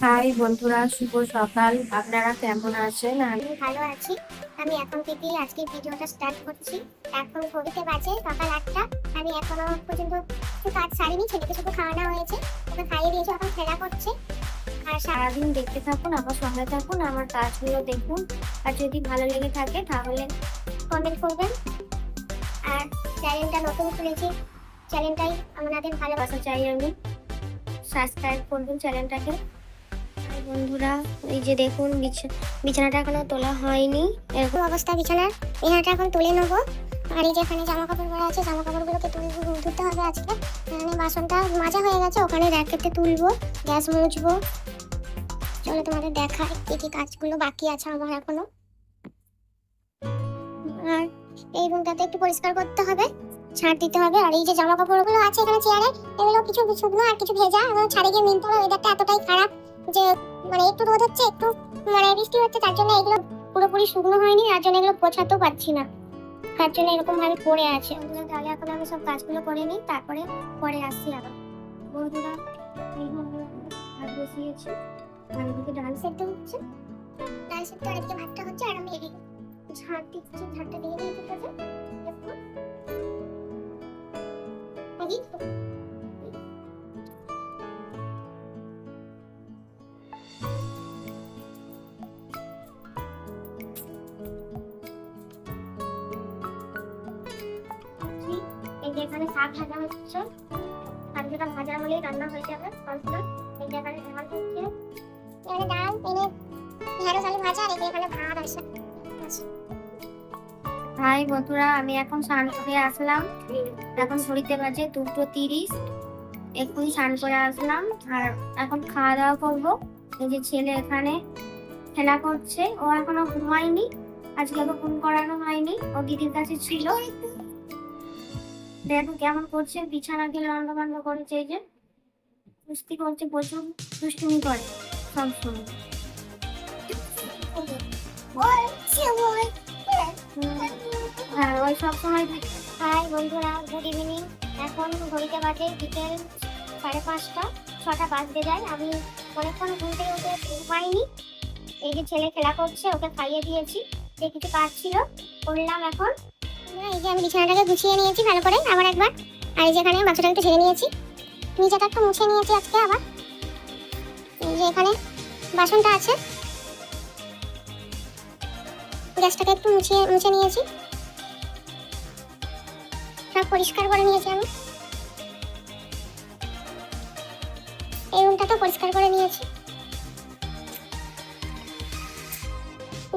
High বন্ধুরা শুভ সকাল। আপনারা কেমন আছেন? আমি ভালো আছি। আমি এখন থেকে আজকে ভিডিওটা স্টার্ট করছি। এখন ঘড়িতে বাজে সকাল আটটা। আমি এখনও পর্যন্ত কাজ সারিনি ছেলেকে শুধু খাওয়ানো হয়েছে। ওকে খাইয়ে দিয়েছি এখন খেলা করছে। আর সারাদিন দেখতে থাকুন আমার সঙ্গে থাকুন আমার কাজগুলো দেখুন। আর যদি ভালো লেগে থাকে তাহলে কমেন্ট করবেন। আর চ্যানেলটা নতুন খুলেছি চ্যানেলটাই আপনাদের ভালোবাসা। চাই আমি সাবস্ক্রাইব করবেন চ্যানেলটাকে বন্ধুরা, এই যে দেখুন, বিছ- বিছানাটা এখনও তোলা হয়নি। এরকম অবস্থা বিছানার। বিছানাটা এখন তুলে নেব। আর এই যে এখানে জামা কাপড় পরা আছে জামা কাপড়গুলোকে তুলে ধুতে হবে আজকে। এখানে বাসনটা মাজা হয়ে গেছে, ওখানে র্যাকেটে তুলবো, গ্যাস মুছবো। চলো তোমাদের দেখাই কি কি কাজগুলো বাকি আছে আমার এখনও। আর এই রুমটাতে একটু পরিষ্কার করতে হবে, ছাড় দিতে হবে। আর এই যে জামা কাপড়গুলো আছে এখানে চেয়ারে, এগুলো কিছু শুকনো আর কিছু ভেজা। ছাড়ে গিয়ে মিলতে হবে ওয়েদারটা এতটাই খারাপ যে মানে একটু রোদ হচ্ছে, একটু মানে বৃষ্টি হচ্ছে, তার জন্য এগুলো পুরোপুরি শুকনো হয়নি, তার জন্য এগুলো পোছাতেও পারছি না। তার জন্য এরকম ভাবে পড়ে আছে। ওগুলো তাহলে এখন আমি সব কাজগুলো করে নিই, তারপরে পরে আসছি আবার। বন্ধুরা ভাত বসিয়েছি। আর এদিকে ডাল সেদ্ধ হচ্ছে। ডাল সেদ্ধ আর এদিকে ভাতটা হচ্ছে, আর আমি এদিকে ঝাড় দিচ্ছি ঝাড়টা দিয়ে দিয়ে ঠিক আছে যে এখানে শাক ভাজা হচ্ছে শাক ভাজা হলেই রান্না হয়ে যাবে অল্প এই যে এখানে হচ্ছে। এখানে ডাল এনে ঢেঁড়স আলু ভাজা আর এখানে ভাত আছে। হাই বন্ধুরা আমি এখন স্নান করে আসলাম। এখন ঘড়িতে বাজে দুটো তিরিশ। এক্ষুনি স্নান করে আসলাম। আর এখন খাওয়া দাওয়া করব। এই যে ছেলে এখানে খেলা করছে। ও এখনও ঘুমায়নি। আজকে ওকে ফোন করানো হয়নি। ও দিদির কাছে ছিল। দেখো কেমন করছে, বিছানা লন্ড বন্ধ করেছে এই যে কুস্তি করছে, প্রচুর দুষ্টুমি করে সবসময় হ্যাঁ ওই সবসময় হাই বন্ধুরা গুড ইভিনিং এখন ঘড়িতে বাজে বিকেল সাড়ে পাঁচটা, ছটা বাজতে যায়। আমি অনেকক্ষণ থেকে উঠে ঘুমাইনি। এই যে ছেলে খেলা করছে, ওকে খাইয়ে দিয়েছি। সে কিছু কাজ ছিল, করলাম এখন। এই যে বিছানাটাকে গুছিয়ে নিয়েছি ভালো করে, আবার একবার। আর এই যে এখানে একটু ছেড়ে নিয়েছি। নিচেটা একটু মুছে নিয়েছি আজকে আবার। যে এখানে বাসনটা আছে। গ্যাসটাকে একটু মুছিয়ে, মুছে নিয়েছি। সব পরিষ্কার করে নিয়েছি আমি। এই রুমটা পরিষ্কার করে নিয়েছি।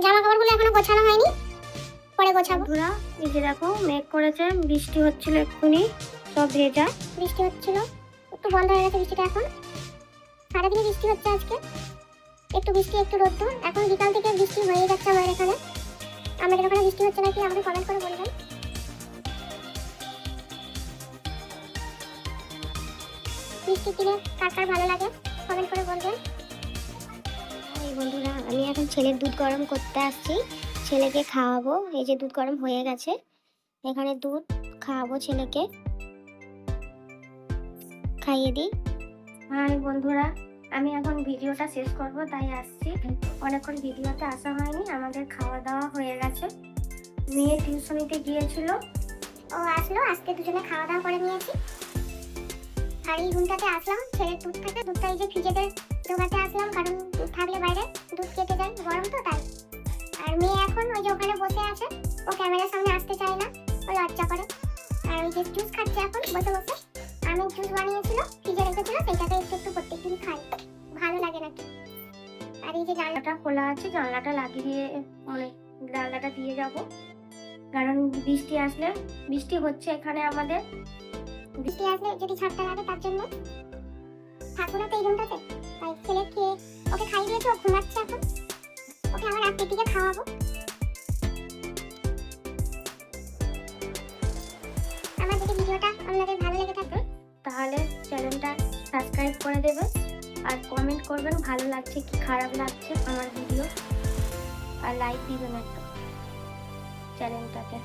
জামা কাপড়গুলো এখনও গোছানো হয়নি। গোছাবো বন্ধুরা এই যে দেখো মেঘ করেছে বৃষ্টি হচ্ছিল এক্ষুনি সব ভেজা। বৃষ্টি হচ্ছিল একটু বন্ধ হয়ে গেছে বৃষ্টিটা এখন। সারাদিনে বৃষ্টি হচ্ছে আজকে। একটু বৃষ্টি একটু রোদ্দুর। এখন বিকাল থেকে বৃষ্টি হয়ে যাচ্ছে আমাদের এখানে। আমাদের ওখানে বৃষ্টি হচ্ছে নাকি? আমাকে কমেন্ট করে বলবেন। বৃষ্টির দিনে কার কার ভালো লাগে? কমেন্ট করে বলবেন। এই বন্ধুরা আমি এখন ছেলের দুধ গরম করতে আসছি। ছেলেকে খাওয়াবো। এই যে দুধ গরম হয়ে গেছে। এখানে দুধ খাওয়াবো ছেলেকে। খাইয়ে দিই। হাই বন্ধুরা আমি এখন ভিডিওটা শেষ করব তাই আসছি। অনেকক্ষণ ভিডিওতে আসা হয়নি আমাদের খাওয়া দাওয়া হয়ে গেছে। মেয়ে টিউশনিতে গিয়েছিল। ও আসলো আজকে দুজনে খাওয়া দাওয়া করে নিয়েছি। আর এই রুমটাতে আসলাম ছেলের দুধ থাকে দুধটা এই যে ফ্রিজেতে ঢোকাতে আসলাম কারণ দুধ থাকলে বাইরে দুধ কেটে যায় গরম তো তাই। আর মেয়ে এখন ওই যে ওখানে বসে আছে। ও ক্যামেরার সামনে আসতে চায় না। ও লজ্জা করে। আর ওই যে জুস খাচ্ছে এখন বসে বসে। আমি জুস বানিয়েছিল ফ্রিজে রেখেছিল সেইটাকে একটু একটু প্রত্যেকদিন খাই। ভালো লাগে নাকি? আর এই যে জানলাটা খোলা আছে জানলাটা লাগিয়ে দিয়ে অনেক জানলাটা দিয়ে যাব। কারণ বৃষ্টি আসলে বৃষ্টি হচ্ছে এখানে আমাদের। বৃষ্টি আসলে যদি ছাদটা লাগে তার জন্য। থাকব না তো এই রুমটাতে। তাই ছেলে খেয়ে ওকে খাইয়ে দিয়েছি ও ঘুমাচ্ছে এখন। ওকে রাত্রির দিকে খাওয়াবো। আমার যদি ভিডিওটা আপনাদের ভালো লেগে থাকে, তাহলে চ্যানেলটা সাবস্ক্রাইব করে দেবে আর কমেন্ট করবেন ভালো লাগছে কি খারাপ লাগছে আমার ভিডিও। আর লাইক দিবেন একটা চ্যানেলটাকে